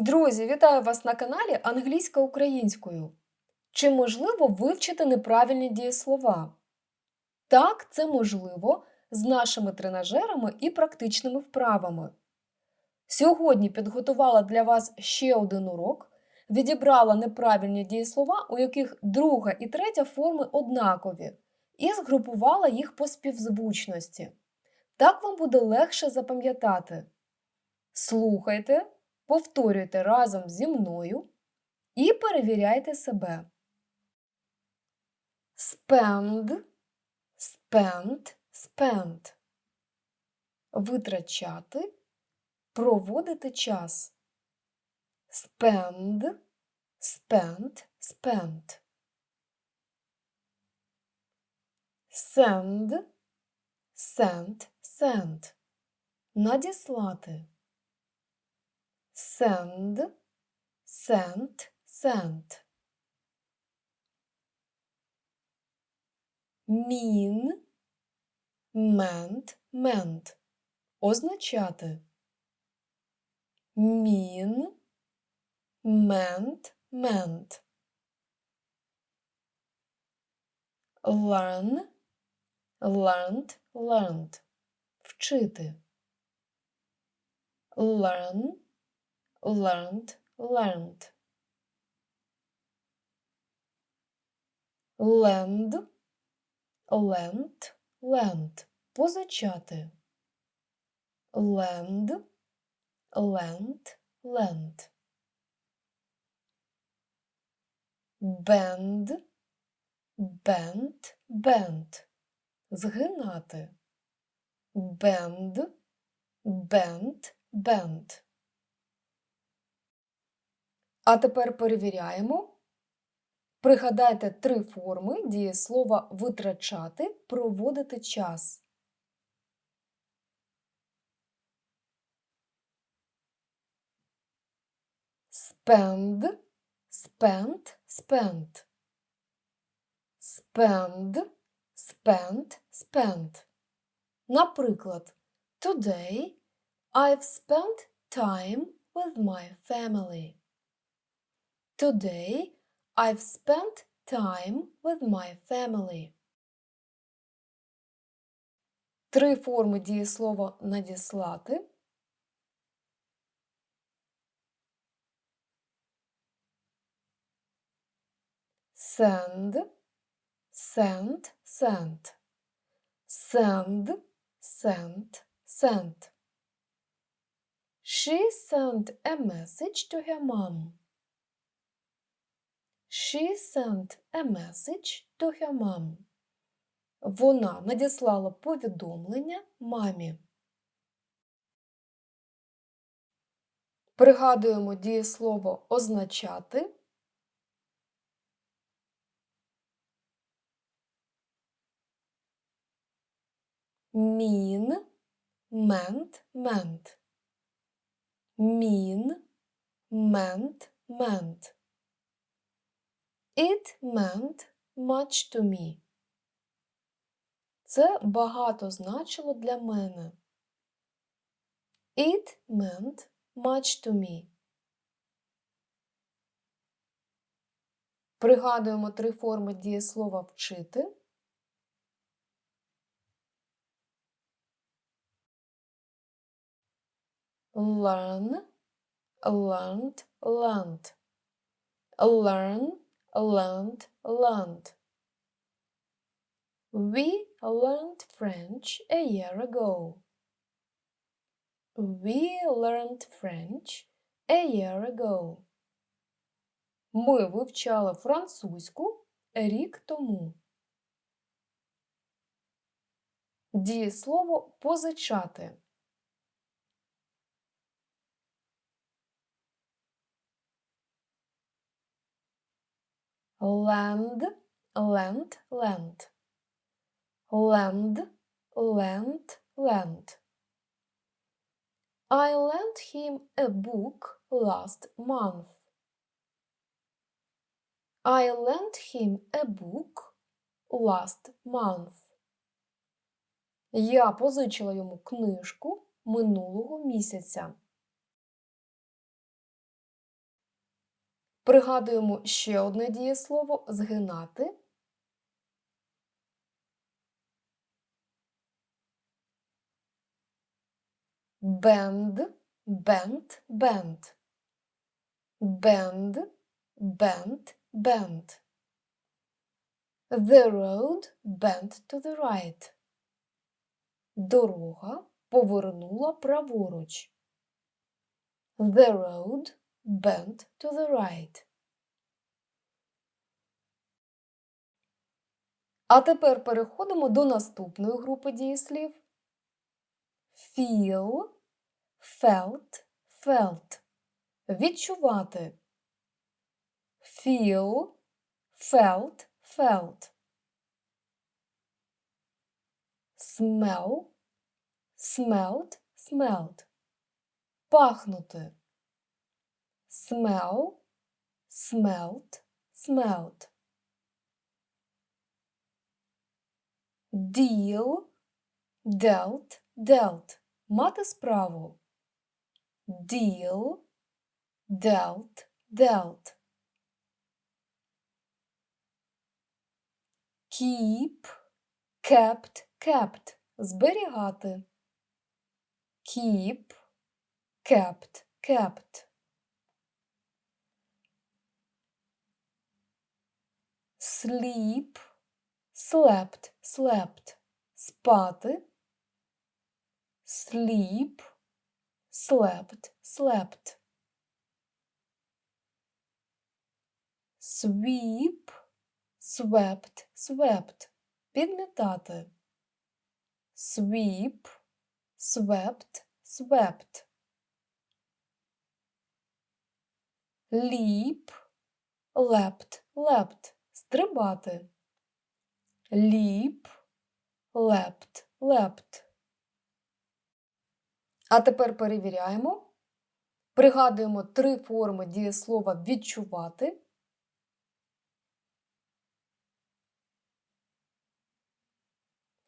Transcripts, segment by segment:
Друзі, вітаю вас на каналі Англійська українською. Чи можливо вивчити неправильні дієслова? Так, це можливо з нашими тренажерами і практичними вправами. Сьогодні підготувала для вас ще один урок, відібрала неправильні дієслова, у яких друга і третя форми однакові, і згрупувала їх по співзвучності. Так вам буде легше запам'ятати. Слухайте повторюйте разом зі мною і перевіряйте себе. Spend, spend, spend. Витрачати, проводити час. Spend, spend, spend. Send, send, send. Надіслати send, sent, sent. Mean, meant, meant. Означати. Mean, meant, meant. Learn, learned, learned. Вчити. Learn, learned, learned. Lend, lent, lent. Позичати. Lend, lent, lent. Bend, bent, bent. Згинати. Bend, bent, bent. А тепер перевіряємо. Пригадайте три форми дієслова витрачати, проводити час. Spend, spent, spent. Spend, spent, spent. Наприклад, Today I've spent time with my family. Today I've spent time with my family. Три форми дієслова надіслати. Send, sent, sent. Send, sent, sent. She sent a message to her mom. She sent a message to her mom. Вона надіслала повідомлення мамі. Пригадуємо дієслово означати. Mean, meant, meant. Mean, meant, meant. It meant much to me. Це багато значило для мене. It meant much to me. Пригадуємо три форми дієслова вчити. Learn, learned, learned. Learn, learned, learned. We learned French a year ago. We learned French a year ago. Ми вивчали французьку рік тому. Дієслово позичати. Lend, lent, lent. Lend, lent, lent. I lent him a book last month. I lent him a book last month. Я позичила йому книжку минулого місяця. Пригадуємо ще одне дієслово згинати. Bend, bent, bent. Bend, bent, bent. The road bent to the right. Дорога повернула праворуч. The road bent to the right. А тепер переходимо до наступної групи дієслів. Feel, felt, felt. Відчувати. Feel, felt, felt. Smell, smelled, smelled. Пахнути. Smell, smelled, smelled. Deal, dealt, dealt. Мати справу. Deal, dealt, dealt. Keep, kept, kept. Зберігати. Keep, kept, kept. Sleep, slept, slept. Спати. Sleep, slept, slept. Sweep, swept, swept. Підмітати. Sweep, swept, swept. Leap, leapt, leapt. Стрибати. Leap, leapt, leapt. А тепер перевіряємо. Пригадуємо три форми дієслова відчувати.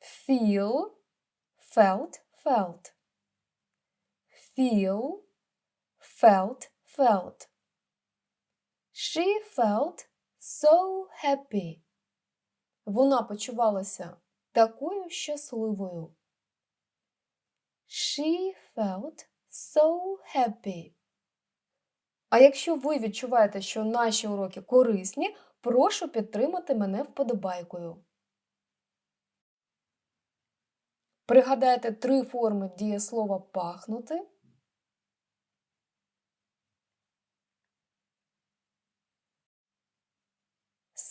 Feel, felt, felt. Feel, felt, felt. She felt so happy. Вона почувалася такою щасливою. She felt so happy. А якщо ви відчуваєте, що наші уроки корисні, прошу підтримати мене вподобайкою. Пригадайте три форми дієслова пахнути.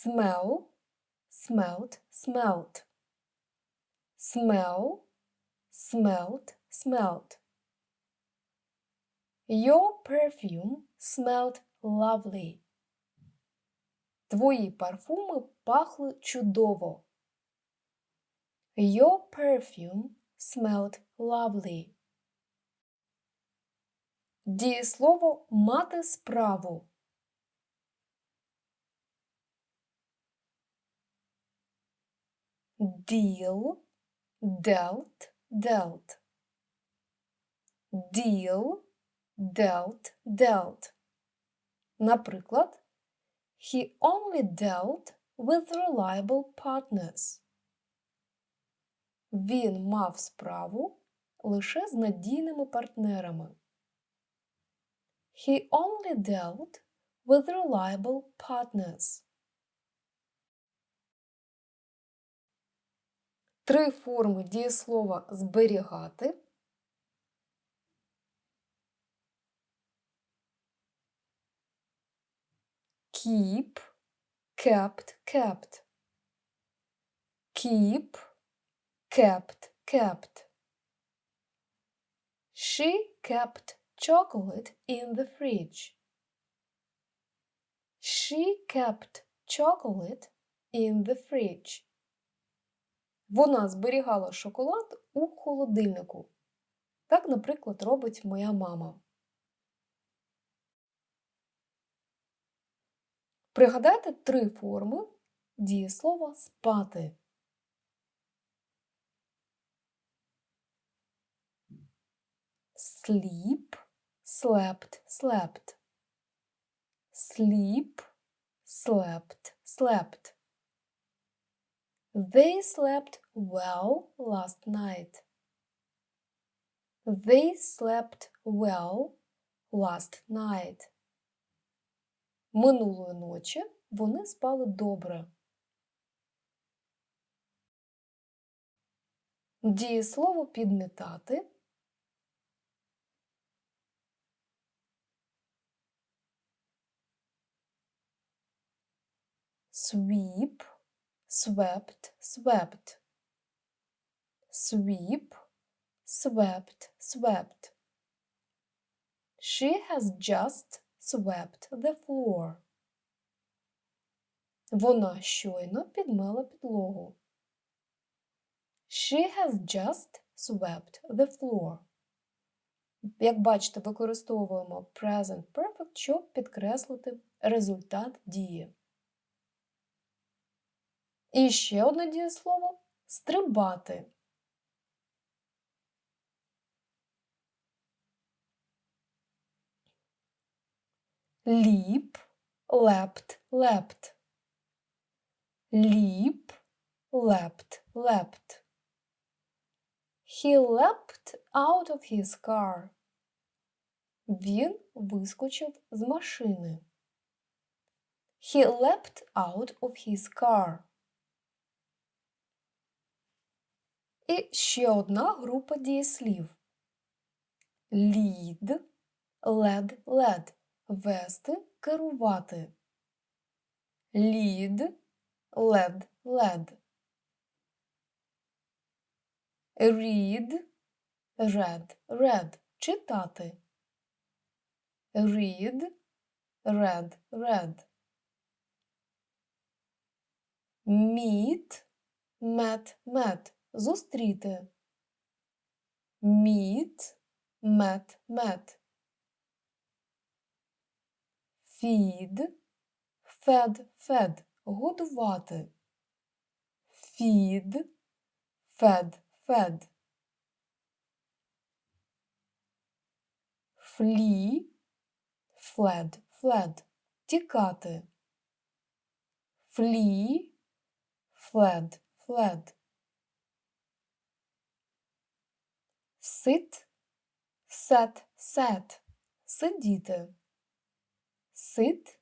Smell, smelled, smelled. Smell, smelled, smelled. Your perfume smelled lovely. Твої парфуми пахли чудово. Your perfume smelled lovely. Дієслово мати справу. Deal, dealt, dealt. Deal, dealt, dealt. Наприклад, he only dealt with reliable partners. Він мав справу лише з надійними партнерами. He only dealt with reliable partners. Три форми дієслова зберігати. Keep, kept, kept. Keep, kept, kept. She kept chocolate in the fridge. She kept chocolate in the fridge. Вона зберігала шоколад у холодильнику. Так, наприклад, робить моя мама. Пригадайте три форми дієслова спати. Sleep, slept, slept. sleep, slept, slept. They slept well last night. They slept well last night. Минулої ночі вони спали добре. Дієслово підмітати. Sweep, swept, swept. Sweep, swept, swept. She has just swept the floor. Вона щойно підмела підлогу. She has just swept the floor. Як бачите, використовуємо present perfect, щоб підкреслити результат дії. І ще одне дієслово стрибати. Leap, leapt, leapt. Leap, leapt, leapt. He leapt out of his car. Він вискочив з машини. He leapt out of his car. І ще одна група дієслів. Lead, led, led. Вести, керувати. Lead, led, led. Read, read, read. Читати. Read, read, read. Meet, met, met. Зустріти. Meet, met, met. Feed, fed, fed. Годувати. Feed, fed, fed. Flee, fled, fled. Тікати. Flee, fled, fled. Sit, set, set. Сидіти. Sit,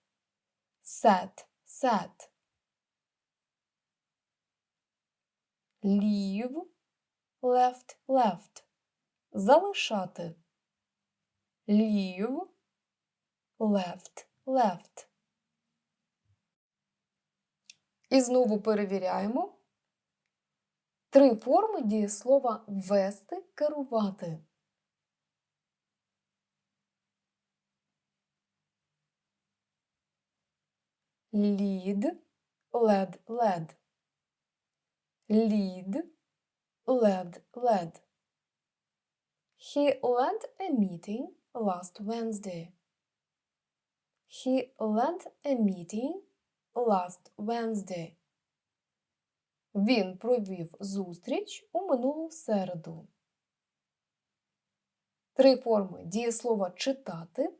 sat, sat. Leave, left, left. Залишати. Leave, left, left. І знову перевіряємо. Три форми дієслова вести, керувати. Lead, led, led. Lead, led, led. He led a meeting last Wednesday. He led a meeting last Wednesday. Він провів зустріч у минулу середу. Три форми дієслова читати.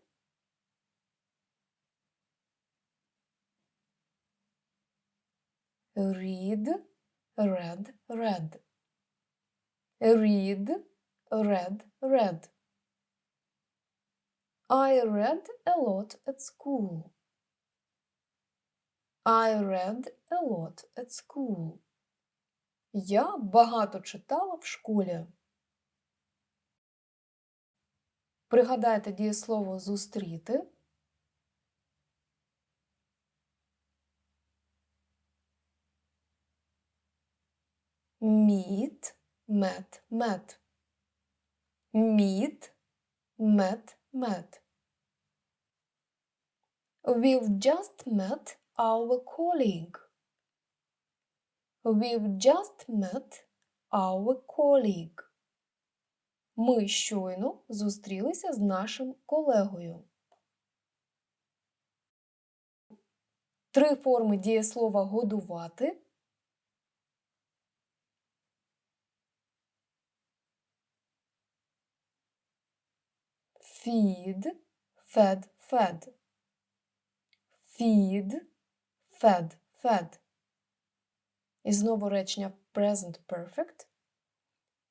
Read, read, read. Read, read, read. I read a lot at school. I read a lot at school. Я багато читала в школі. Пригадайте дієслово зустріти. Meet, met, met. Meet, met, met. We've just met our colleague. We've just met our colleague. Ми щойно зустрілися з нашим колегою. Три форми дієслова годувати. Feed, fed, fed. feed, fed, fed. І знову речення present perfect.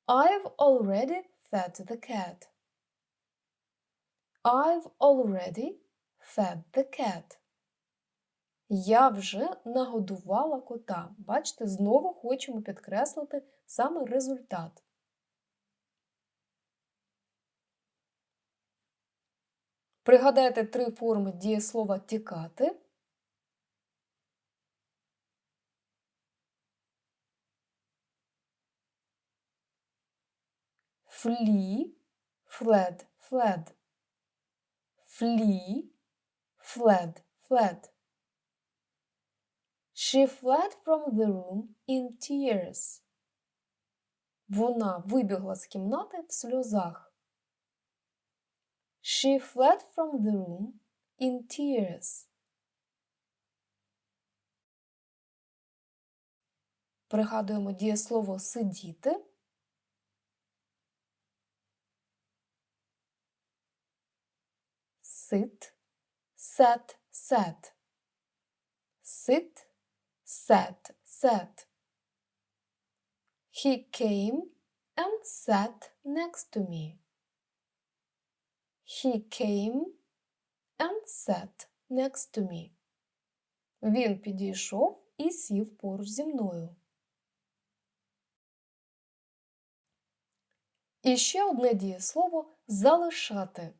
I've already fed the cat. I've already fed the cat. Я вже нагодувала кота. Бачите, знову хочемо підкреслити саме результат. Пригадайте три форми дієслова тікати. Flee, fled, fled. Flee, fled, fled. She fled from the room in tears. Вона вибігла з кімнати в сльозах. She fled from the room in tears. Пригадуємо дієслово сидіти. Sit, sat, sat. Sit, sat, sat. He came and sat next to me. He came and sat next to me. Він підійшов і сів поруч зі мною. І ще одне дієслово залишати.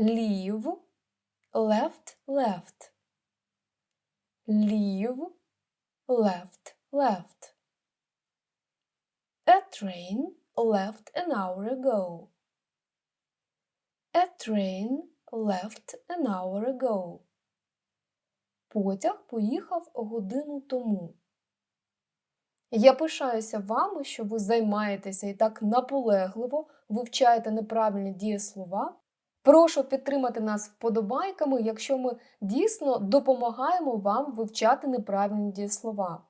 Leave, left, left. Leave, left, left. A train left an hour ago. A train left an hour ago. Потяг поїхав годину тому. Я пишаюся вами, що ви займаєтеся і так наполегливо вивчаєте неправильні дієслова. Прошу підтримати нас вподобайками, якщо ми дійсно допомагаємо вам вивчати неправильні дієслова.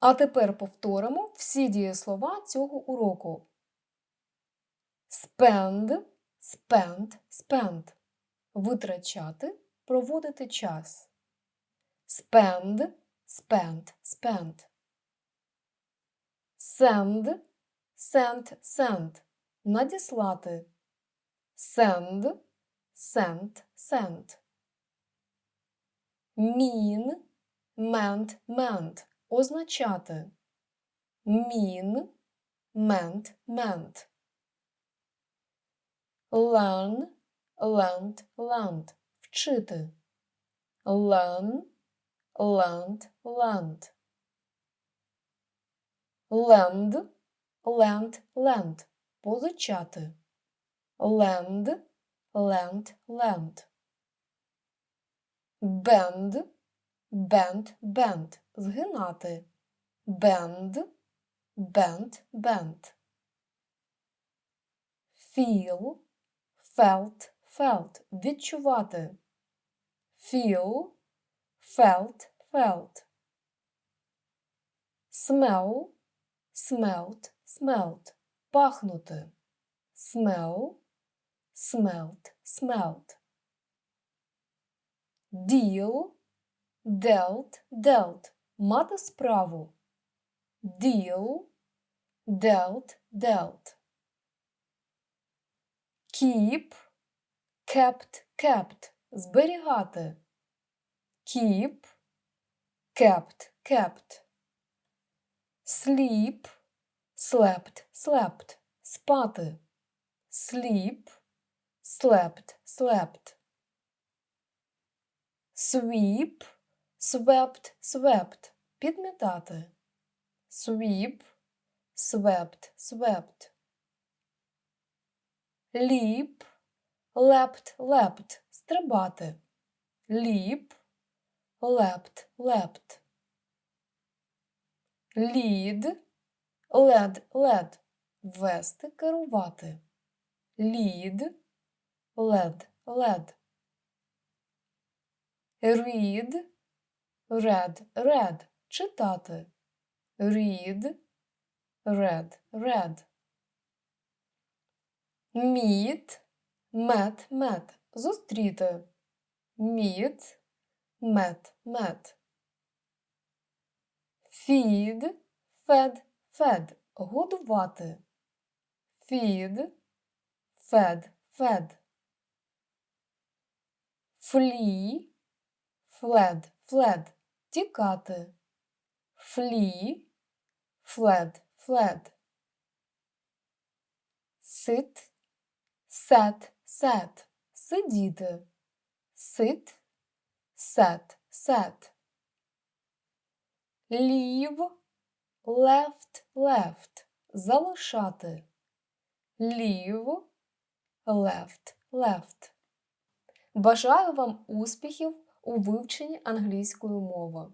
А тепер повторимо всі дієслова цього уроку. Spend, spend, spend. Витрачати, проводити час. Spend, spend, spend. Send, send, send. Надіслати. Send, sent, sent. Mean, meant, meant. Означати. Mean, meant, meant. Learn, learned, learned. Вчити. Learn, learned, learned. Lend, lend, lend. Позичати. Lend, lend, lend. Bend, bend, bend. Згинати. Bend, bend, bend. Feel, felt, felt. Відчувати. Feel, felt, felt. Smell, smelt, smelt. Пахнути. Smell, smelt, smelt. Deal, dealt, dealt. Мати справу. Deal, dealt, dealt. Keep, kept, kept. Зберігати. Keep, kept, kept. Sleep, slept, slept. Спати. Sleep, slept, slept. Sweep, swept, swept. Підмітати. Sweep, swept, swept. Leap, leapt, leapt. Стрибати. Leap, leapt, leapt. Lead, led, led. Вести, керувати. Lead, led, led. Read, read, read. Читати. Read, read, read. Meet, met, met. Зустріти. Meet, met, met. Feed, fed, fed. Годувати. Feed, fed, fed. Flee, fled, fled. Тікати. Flee, fled, fled. Sit, sat, sat. Сидіти. Sit, sat, sat. Leave, left, left. Залишати. Leave, left, left. Бажаю вам успіхів у вивченні англійської мови.